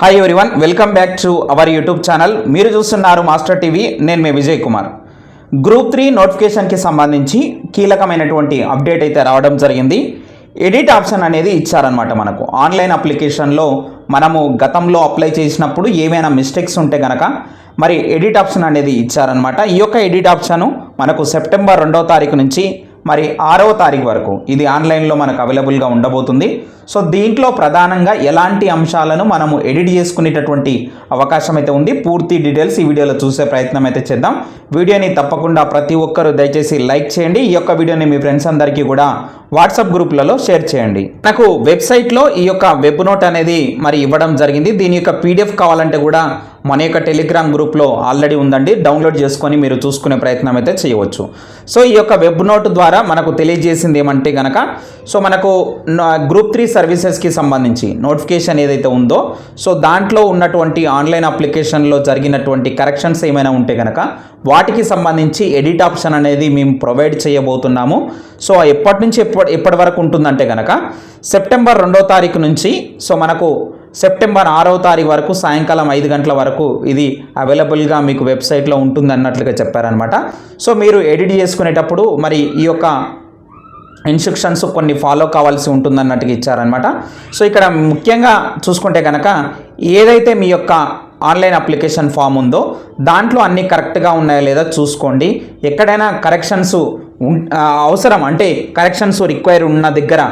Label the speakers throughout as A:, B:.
A: Hi everyone welcome back to our YouTube channel మీరు చూస్తున్నారు master TV నేను మీ విజయ్ కుమార్ గ్రూప్ త్రీ నోటిఫికేషన్కి సంబంధించి కీలకమైనటువంటి అప్డేట్ అయితే రావడం జరిగింది. ఎడిట్ ఆప్షన్ అనేది ఇచ్చారనమాట మనకు. ఆన్లైన్ అప్లికేషన్లో మనము గతంలో అప్లై చేసినప్పుడు ఏమైనా మిస్టేక్స్ ఉంటే గనక మరి ఎడిట్ ఆప్షన్ అనేది ఇచ్చారనమాట ఈ యొక్క ఎడిట్ ఆప్షన్ మనకు సెప్టెంబర్ రెండవ తారీఖు నుంచి మరి ఆరవ తారీఖు వరకు ఇది ఆన్లైన్లో మనకు అవైలబుల్గా ఉండబోతుంది. సో దీంట్లో ప్రధానంగా ఎలాంటి అంశాలను మనము ఎడిట్ చేసుకునేటటువంటి అవకాశం అయితే ఉంది. పూర్తి డీటెయిల్స్ ఈ వీడియోలో చూసే ప్రయత్నం అయితే చేద్దాం. వీడియోని తప్పకుండా ప్రతి ఒక్కరూ దయచేసి లైక్ చేయండి. ఈ యొక్క వీడియోని మీ ఫ్రెండ్స్ అందరికీ కూడా వాట్సాప్ గ్రూప్లలో షేర్ చేయండి. నాకు వెబ్సైట్లో ఈ యొక్క వెబ్ నోట్ అనేది మరి ఇవ్వడం జరిగింది. దీని యొక్క పీడిఎఫ్ కావాలంటే కూడా మన యొక్క టెలిగ్రామ్ గ్రూప్లో ఆల్రెడీ ఉందండి. డౌన్లోడ్ చేసుకొని మీరు చూసుకునే ప్రయత్నం అయితే చేయవచ్చు. సో ఈ యొక్క వెబ్ నోట్ ద్వారా మనకు తెలియజేసింది ఏమంటే కనుక సో మనకు గ్రూప్ త్రీ సర్వీసెస్కి సంబంధించి నోటిఫికేషన్ ఏదైతే ఉందో సో దాంట్లో ఉన్నటువంటి ఆన్లైన్ అప్లికేషన్లో జరిగినటువంటి కరెక్షన్స్ ఏమైనా ఉంటే కనుక వాటికి సంబంధించి ఎడిట్ ఆప్షన్ అనేది మేము ప్రొవైడ్ చేయబోతున్నాము. సో ఎప్పటి నుంచి ఎప్పటి ఎప్పటి వరకు ఉంటుందంటే కనుక సెప్టెంబర్ రెండో తారీఖు నుంచి సో మనకు సెప్టెంబర్ ఆరవ తారీఖు వరకు సాయంకాలం ఐదు గంటల వరకు ఇది అవైలబుల్గా మీకు వెబ్సైట్లో ఉంటుంది అన్నట్లుగా చెప్పారనమాట సో మీరు ఎడిట్ చేసుకునేటప్పుడు మరి ఈ యొక్క ఇన్స్ట్రక్షన్స్ కొన్ని ఫాలో కావాల్సి ఉంటుందన్నట్టుగా ఇచ్చారనమాట సో ఇక్కడ ముఖ్యంగా చూసుకుంటే కనుక ఏదైతే మీ యొక్క ఆన్లైన్ అప్లికేషన్ ఫామ్ ఉందో దాంట్లో అన్నీ కరెక్ట్గా ఉన్నాయో లేదా చూసుకోండి. ఎక్కడైనా కరెక్షన్స్ అవసరం. అంటే కరెక్షన్స్ రిక్వైర్ ఉన్న దగ్గర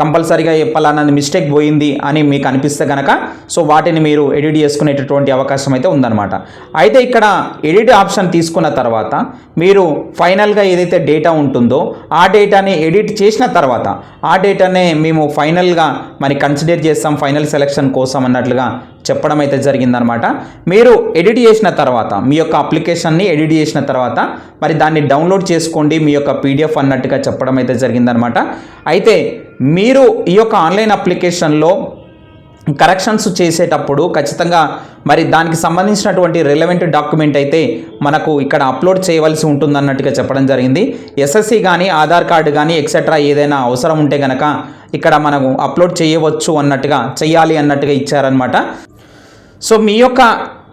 A: కంపల్సరీగా పలానాది మిస్టేక్ పోయింది అని మీకు అనిపిస్తే కనుక సో వాటిని మీరు ఎడిట్ చేసుకునేటటువంటి అవకాశం అయితే ఉందన్నమాట. అయితే ఇక్కడ ఎడిట్ ఆప్షన్ తీసుకున్న తర్వాత మీరు ఫైనల్గా ఏదైతే డేటా ఉంటుందో ఆ డేటాని ఎడిట్ చేసిన తర్వాత ఆ డేటానే మేము ఫైనల్గా మరి కన్సిడర్ చేస్తాం ఫైనల్ సెలెక్షన్ కోసం అన్నట్లుగా చెప్పడం అయితే జరిగిందనమాట మీరు ఎడిట్ చేసిన తర్వాత మీ యొక్క అప్లికేషన్ని ఎడిట్ చేసిన తర్వాత మరి దాన్ని డౌన్లోడ్ చేసుకోండి మీ యొక్క పీడిఎఫ్ అన్నట్టుగా చెప్పడం అయితే జరిగిందనమాట అయితే మీరు ఈ యొక్క ఆన్లైన్ అప్లికేషన్లో కరెక్షన్స్ చేసేటప్పుడు ఖచ్చితంగా మరి దానికి సంబంధించినటువంటి రిలవెంట్ డాక్యుమెంట్ అయితే మనకు ఇక్కడ అప్లోడ్ చేయవలసి ఉంటుందన్నట్టుగా చెప్పడం జరిగింది. ఎస్ఎస్సి కానీ ఆధార్ కార్డు కానీ ఎక్సెట్రా ఏదైనా అవసరం ఉంటే కనుక ఇక్కడ మనము అప్లోడ్ చేయవచ్చు అన్నట్టుగా చేయాలి అన్నట్టుగా ఇచ్చారనమాట సో మీ యొక్క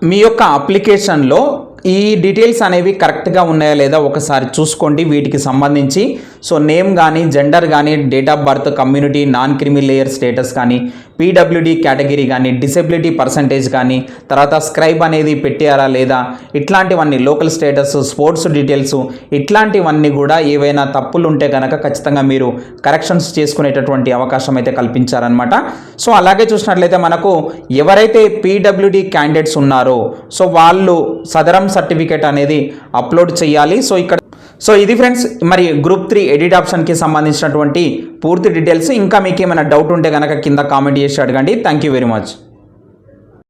A: మీ యొక్క అప్లికేషన్లో ఈ డీటెయిల్స్ అనేవి కరెక్ట్గా ఉన్నాయా లేదా ఒకసారి చూసుకోండి. వీటికి సంబంధించి సో నేమ్ కానీ జెండర్ కానీ date of birth community non creamy layer status కానీ పీడబ్ల్యూడి కేటగిరీ కానీ డిసెబిలిటీ పర్సంటేజ్ కానీ తర్వాత స్క్రైబ్ అనేది పెట్టారా లేదా ఇట్లాంటివన్నీ లోకల్ స్టేటస్ స్పోర్ట్స్ డీటెయిల్స్ ఇట్లాంటివన్నీ కూడా ఏవైనా తప్పులు ఉంటే కనుక ఖచ్చితంగా మీరు కరెక్షన్స్ చేసుకునేటటువంటి అవకాశం అయితే కల్పించారనమాట సో అలాగే చూసినట్లయితే మనకు ఎవరైతే పీడబ్ల్యూడి క్యాండిడేట్స్ ఉన్నారో సో వాళ్ళు సదరం సర్టిఫికేట్ అనేది అప్లోడ్ చేయాలి. సో ఇక్కడ సో ఇది ఫ్రెండ్స్ మరి గ్రూప్ త్రీ ఎడిట్ ఆప్షన్కి సంబంధించినటువంటి పూర్తి డీటెయిల్స్. ఇంకా మీకు ఏమైనా డౌట్ ఉంటే కనుక కింద కామెంట్ చేసి అడగండి. Thank you very much